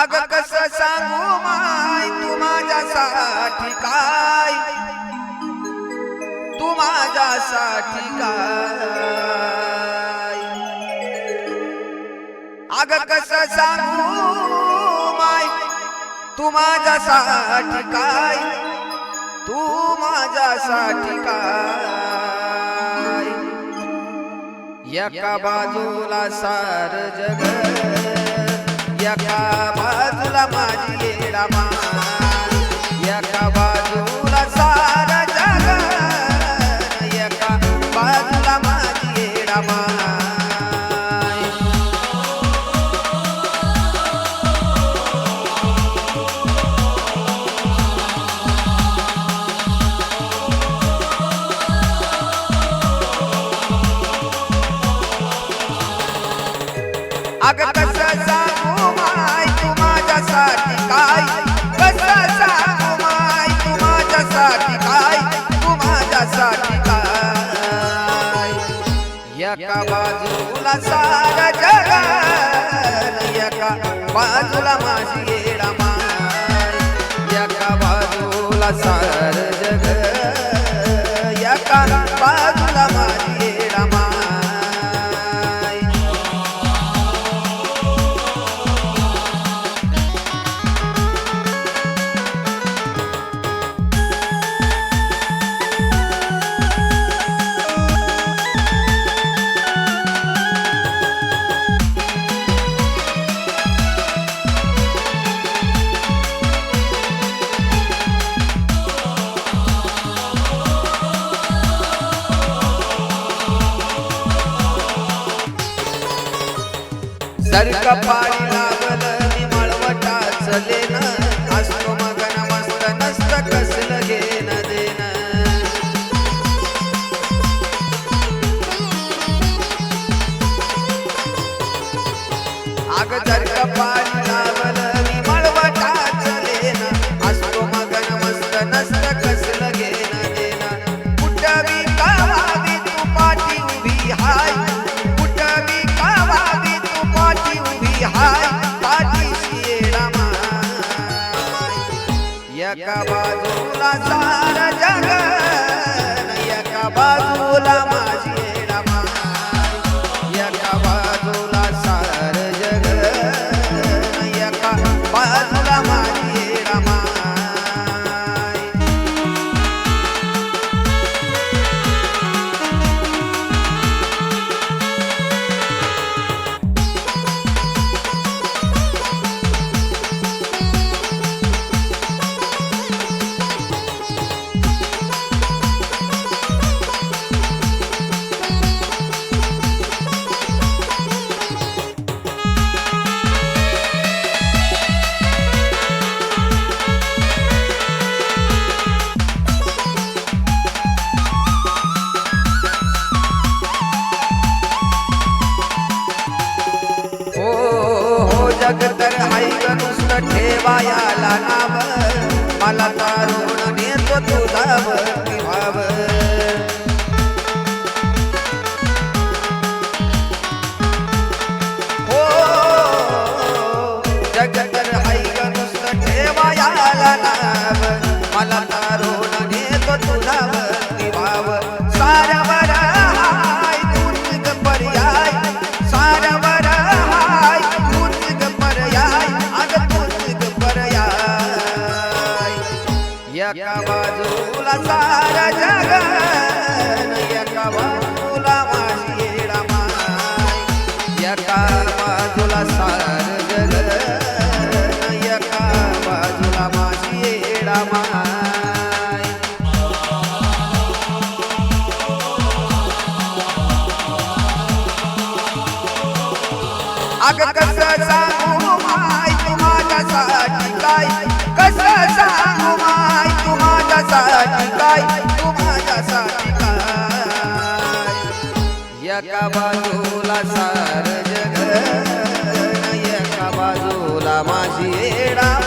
अग कस सांगू माय तू माझ्यासाठी काय? तू माझ्यासाठी काय? अग कस सांगू माय तू माझ्यासाठी काय? तू माझ्यासाठी काय? एका बाजूला सार जग. एका बाजूला माझी येडा मान एका बाजूला सार जग एका बाजूला माझी येडा मान एका बाजूला सारा जग एका बाजूला माझी येडा माय. एका बाजूला सार जग सरक पाणी लागलं मी चले ना असतो ठेवायाला नाव मला तारुण नेतो तुझाव भक्ती भाव. हो. हो, हो, हो. जग बाजूला सारा जग एका बाजूला माझी येडा एका बाजूला एका बाजूला माझी अग कस सांगू माय तू माझ्यासाठी काय माझ्यासाठी काय तू माझ्यासाठी काय एका बाजूला सार जग एका बाजूला माझी येणार